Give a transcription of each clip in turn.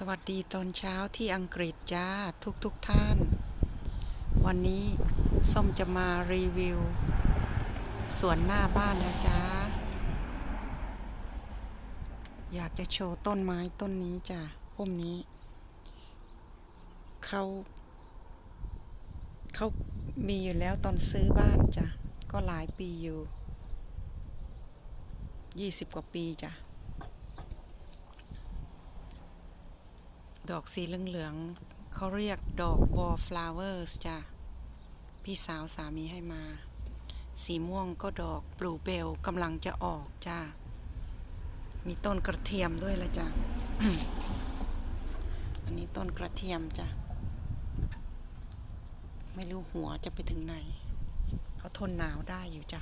สวัสดีตอนเช้าที่อังกฤษจ้าทุกทุกท่าน วันนี้ส้มจะมารีวิวสวนหน้าบ้านนะจ๊ะอยากจะโชว์ต้นไม้ต้นนี้จ้ะพุ่มนี้เขาเขามีอยู่แล้วตอนซื้อบ้านจ้ะก็หลายปีอยู่ยี่สิบกว่าปีจ้ะ ดอกสีเหลืองๆเขาเรียกดอก wallflowers จ้ะ พี่สาวสามีให้มา สีม่วงก็ดอกบลูเบลกำลังจะออกจ้ะ มีต้นกระเทียมด้วยละจ้ะ อันนี้ต้นกระเทียมจ้ะ ไม่รู้หัวจะไปถึงไหน เขาทนหนาวได้อยู่จ้ะ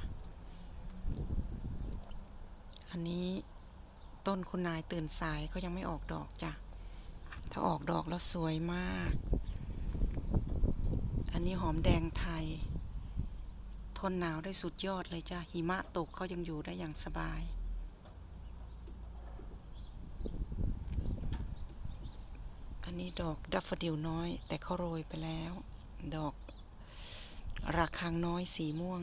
อันนี้ต้นคุณนายตื่นสายเขายังไม่ออกดอกจ้ะ ถ้าออกดอกแล้วสวยมาก อันนี้หอมแดงไทย ทนหนาวได้สุดยอดเลยจ้ะหิมะตกเขายังอยู่ได้อย่างสบาย อันนี้ดอกดัฟฟดิลน้อย แต่เขาโรยไปแล้ว ดอกระฆังน้อยสีม่วง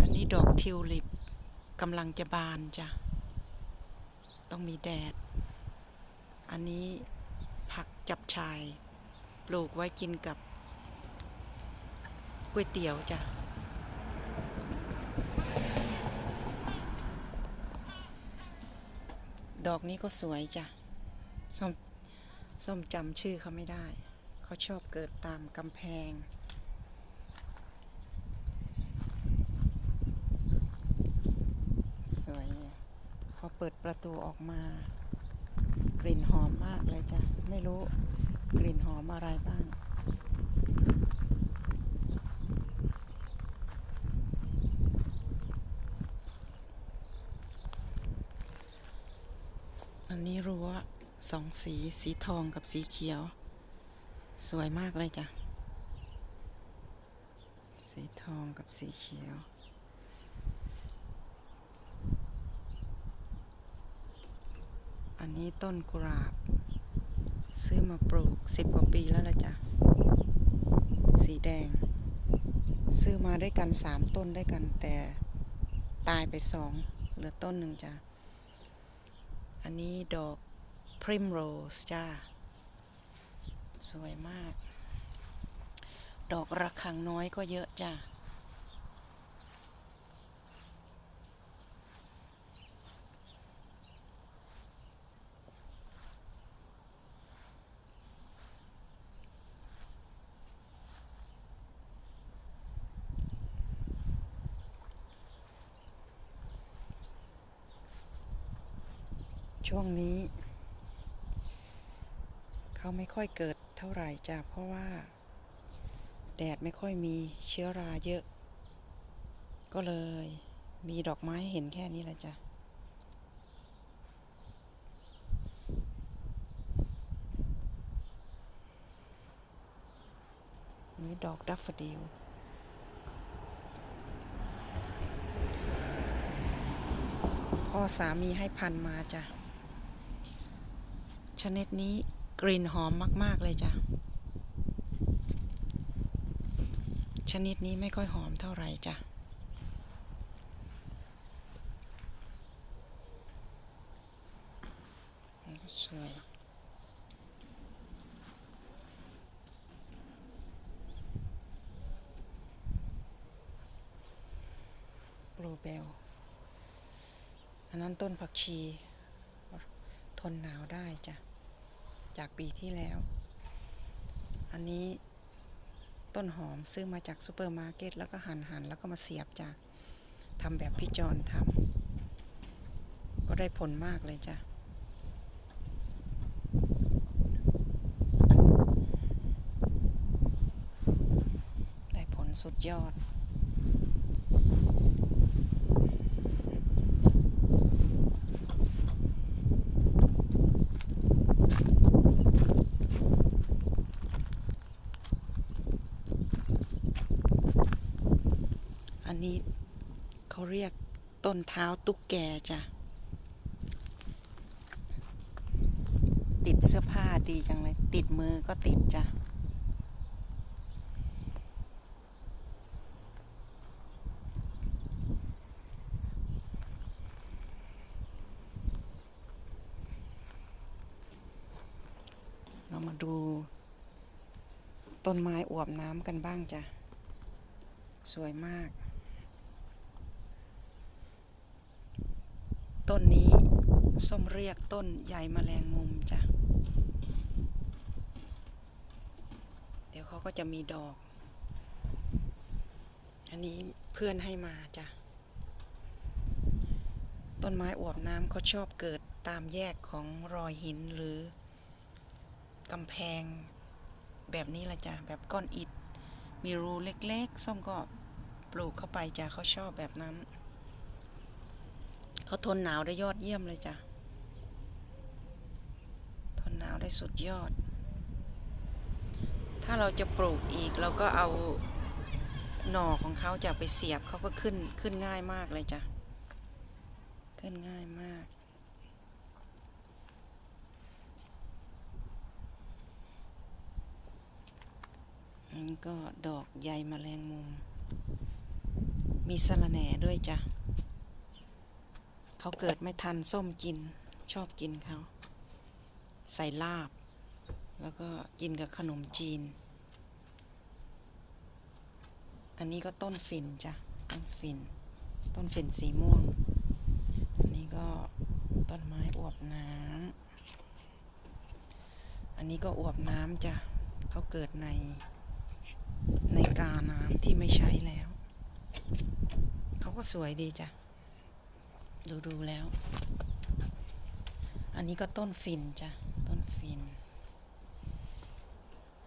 อันนี้ดอกทิวลิปกำลังจะบานจ้ะ ต้องมีแดด อันนี้ผักจับชายปลูกไว้กินกับก๋วยเตี๋ยวจ้ะดอกนี้ก็สวยจ้ะส้มส้มจำชื่อเขาไม่ได้ เขาชอบเกิดตามกำแพง สวย พอเปิดประตูออกมา กลิ่นหอมมากเลยจ้ะ ไม่รู้กลิ่นหอมอะไรบ้าง อันนี้รั้วสองสี สีทองกับสีเขียว สวยมากเลยจ้ะ สีทองกับสีเขียว อันนี้ต้นกุหลาบ ซื้อมาปลูกสิบกว่าปีแล้วละจ้ะ สีแดง ซื้อมาได้กันสามต้นได้กัน แต่ตายไปสองเหลือต้นหนึ่งจ้ะ อันนี้ดอก primrose จ้า สวยมาก ดอกระฆังน้อยก็เยอะจ้า ช่วงนี้ เขาไม่ค่อยเกิดเท่าไหร่จ้ะเพราะว่า แดดไม่ค่อยมีเชื้อราเยอะ ก็เลยมีดอกไม้เห็นแค่นี้แหละจ้ะนี่ดอกดัฟฟดิลพ่อสามีให้พันมาจ้ะ ชนิดนี้กลิ่นหอมมาก ๆ เลยจ้ะ ชนิดนี้ไม่ค่อยหอมเท่าไหร่จ้ะ สวยบลูเบล อันนั้นต้นผักชี ทนหนาวได้จ้ะ จากปีที่แล้ว อันนี้ต้นหอมซื้อมาจากซูเปอร์มาร์เก็ตแล้วก็หัน่นหันแล้วก็มาเสียบจ้ะทำแบบพี่จอนทำก็ได้ผลมากเลยจ้ะได้ผลสุดยอด นนี้ เขาเรียกต้นเท้าตุ๊กแกจ้ะ ติดเสื้อผ้าดีจังเลย ติดมือก็ติดจ้ะเรามาดูต้นไม้อวบน้ำกันบ้างจ้ะ สวยมาก ต้นนี้ส้มเรียกต้นใยแมลงมุมจ้ะ เดี๋ยวเขาก็จะมีดอก อันนี้เพื่อนให้มาจ้ะ ต้นไม้อวบน้ำเขาชอบเกิดตามแยกของรอยหินหรือกำแพงแบบนี้ละจ้ะ แบบก้อนอิฐ มีรูเล็กๆ ส้มก็ปลูกเข้าไปจ้ะเขาชอบแบบนั้น เขาทนหนาวได้ยอดเยี่ยมเลยจ้ะ ทนหนาวได้สุดยอด ถ้าเราจะปลูกอีกเราก็เอาหน่อของเขาจะไปเสียบเขาก็ขึ้นขึ้นง่ายมากเลยจ้ะ ขึ้นง่ายมากอันก็ดอกใยแมลงมุม มีสะระแหน่ด้วยจ้ะ เขาเกิดไม่ทันส้มกิน ชอบกินเขาใส่ลาบ แล้วก็กินกับขนมจีน อันนี้ก็ต้นฝิ่นจ้ะ ต้นฝิ่น ต้นฝิ่นสีม่วง อันนี้ก็ต้นไม้อวบน้ำ อันนี้ก็อวบน้ำจ้ะ เขาเกิดในในกาน้ำที่ไม่ใช้แล้ว เขาก็สวยดีจ้ะ ดูดูแล้ว อันนี้ก็ต้นฟินจ้ะ ต้นฟิน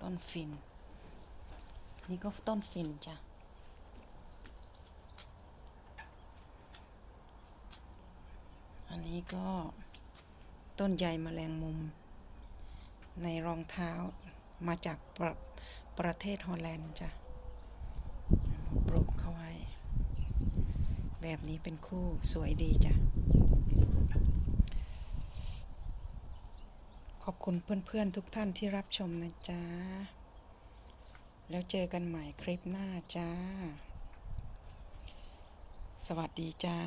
ต้นฟิน นี่ก็ต้นฟินจ้ะ อันนี้ก็ต้นใยแมลงมุม ในรองเท้ามาจากประประเทศฮอลแลนด์จ้ะปลูกเข้าไว้ แบบนี้เป็นคู่สวยดีจ้ะ ขอบคุณเพื่อนๆทุกท่านที่รับชมนะจ๊ะ แล้วเจอกันใหม่คลิปหน้าจ้า สวัสดีจ้า